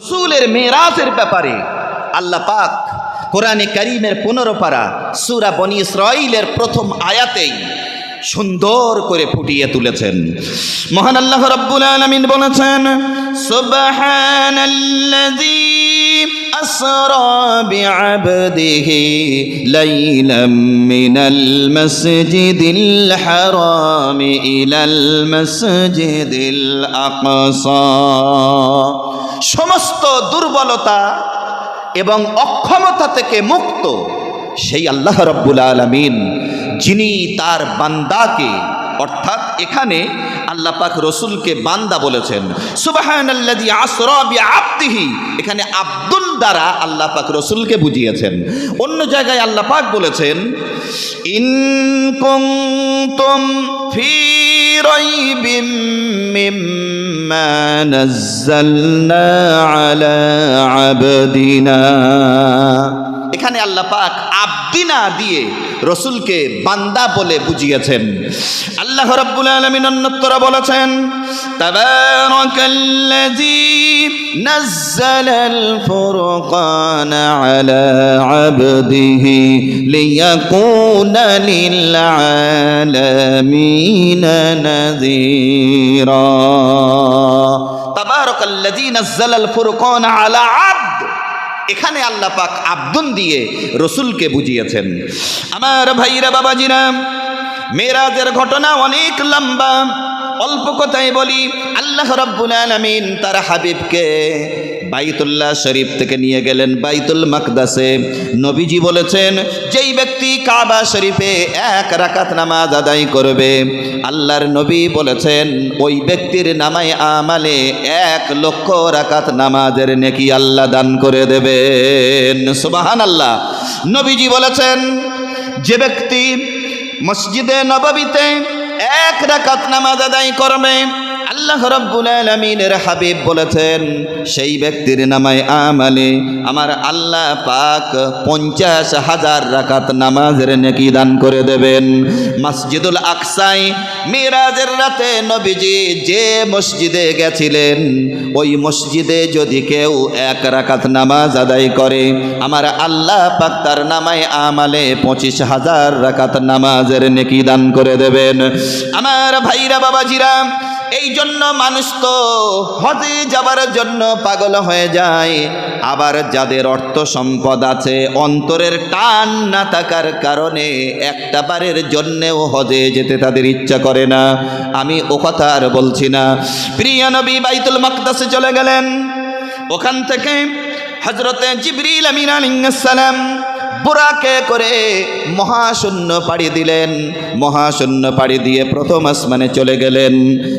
রসুলের মেরাজের ব্যাপারে আল্লাহ পাক কোরআনে করিমের পনেরো পারা সুরা বনি ইসরাইলের প্রথম আয়াতেই সুন্দর করে ফুটিয়ে তুলেছেন। মহান আল্লাহ রব্বুল আলামিন বলেছেন, সুবহানাল্লাযী সমস্ত দুর্বলতা এবং অক্ষমতা থেকে মুক্ত সেই আল্লাহ রব্বুল আলমিন, যিনি তার বান্দাকে, অর্থাৎ এখানে আল্লাহ পাক রসুলকে বান্দা বলেছেন। সুবাহান আব্দিহি এখানে আব্দুল দ্বারা আল্লাহ পাক রসুলকে বুঝিয়েছেন। অন্য জায়গায় আল্লাহ পাক বলেছেন, ইন কুনতুম ফি নাযালনা আলা আবদিনা এখানে আল্লাহ পাক আব্দিনা দিয়ে রসুলকে বান্দা বলে বুঝিয়েছেন। আল্লাহ রাব্বুল আলামিন অন্যত্র বলেছেন নাযালাল ফুরকানা আলা আবদিহি লিয়াকুনা লিল আলামিনা নাযীরা। তাবারাকাল্লাযী নাযালাল ফুরকানা আলা আবদ এখানে আল্লাহ পাক আব্দুন দিয়ে রসুলকে বুঝিয়েছেন। আমার ভাইরা বাবাজিরা মেরাজের ঘটনা অনেক লম্বা। অল্প কথাই বলি, আল্লাহ রব্বুল আলমিন তার হাবিবকে বাইতুল্লাহ শরীফ থেকে নিয়ে গেলেন বাইতুল মাকদাসে। নবীজি বলেছেন, যেই ব্যক্তি কাবা শরীফে এক রাকাত নামাজ আদায় করবে, আল্লাহর নবী বলেছেন, ওই ব্যক্তির নামায় আমালে এক লক্ষ রাকাত নামাজের নেকি আল্লাহ দান করে দেবেন। সুবাহান আল্লাহ নবীজি বলেছেন, যে ব্যক্তি মসজিদে নববীতে এক রাকাত নামাজ আদায় করবে আল্লাহ রব্বুল আলমিনের হাবিব বলেছেন, সেই ব্যক্তির নামায় আমালে আমার আল্লাহ পাক পঞ্চাশ হাজার রাকাত নামাজের নেকি দান করে দেবেন। মসজিদুল আকসাই মিরাজের রাতে নবীজি যে মসজিদে গেছিলেন, ওই মসজিদে যদি কেউ এক রাকাত নামাজ আদায় করে, আমার আল্লাহ পাক তার নামায় আমালে পঁচিশ হাজার রাকাত নামাজের নেকি দান করে দেবেন। আমার ভাইরা বাবাজিরা এই জন্য মানুষ তো হজে যাবার জন্য পাগল হয়ে যায়। আবার যাদের অর্থ সম্পদ আছে, অন্তরের টান না থাকার কারণে একটা বারের জন্যেও হজে যেতে তাদের ইচ্ছা করে না। আমি ও কথা আর বলছি না। প্রিয় নবী বাইতুল মাকদাসে চলে গেলেন। ওখান থেকে হজরতে জিবরিল আমিন আলাইহিসসালাম বুরাকে করে মহাশূন্য পাড়ি দিলেন? মহাশূন্য পাড়ি দিয়ে প্রথম আসমানে চলে গেলেন।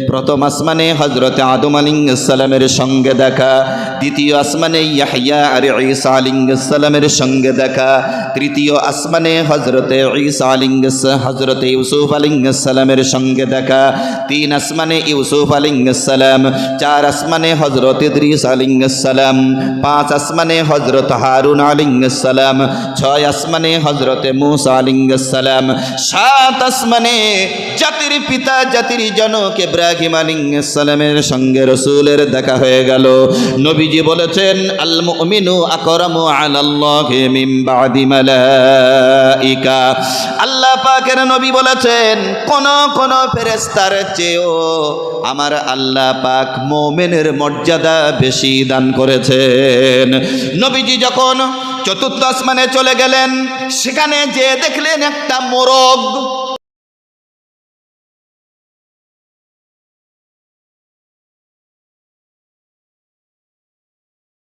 প্রথম আসমানে হজরতে আদম আলিঙ্গসালামের সঙ্গে দেখা। দ্বিতীয় আসমানে ইয়াহিয়া আর ঈসা আলিঙ্গসালামের সঙ্গে দেখা। তৃতীয় আসমানে হজরতে ঈসা আলিঙ্গস হজরতে ইউসুফ আলিঙ্গসালামের সঙ্গে দেখা। তিন আসমানে ইউসুফ আলিঙ্গসালাম চার আসমানে হজরত ইদ্রিস আলিঙ্গসালাম পাঁচ আসমানে হজরত হারুন আলিঙ্গসালাম ছয় আসমানে হজরতে মুসা সাত আসমানে জাতির পিতা, জাতির জনক ইব্রাহিম আলিঙ্গসালামের সঙ্গে রসুলের দেখা হয়ে গেল। নবীজি বলেছেন আল মুমিনু আকরামু মালাইকা। আল্লাহ পাকের নবী বলেছেন, কোন কোন ফেরেশতার চেয়েও আমার আল্লাহ পাক মোমেনের মর্যাদা বেশি দান করেছেন। নবীজি যখন চতুর্থ আসমানে চলে গেলেন। সেখানে যে দেখলেন একটা মোরগ।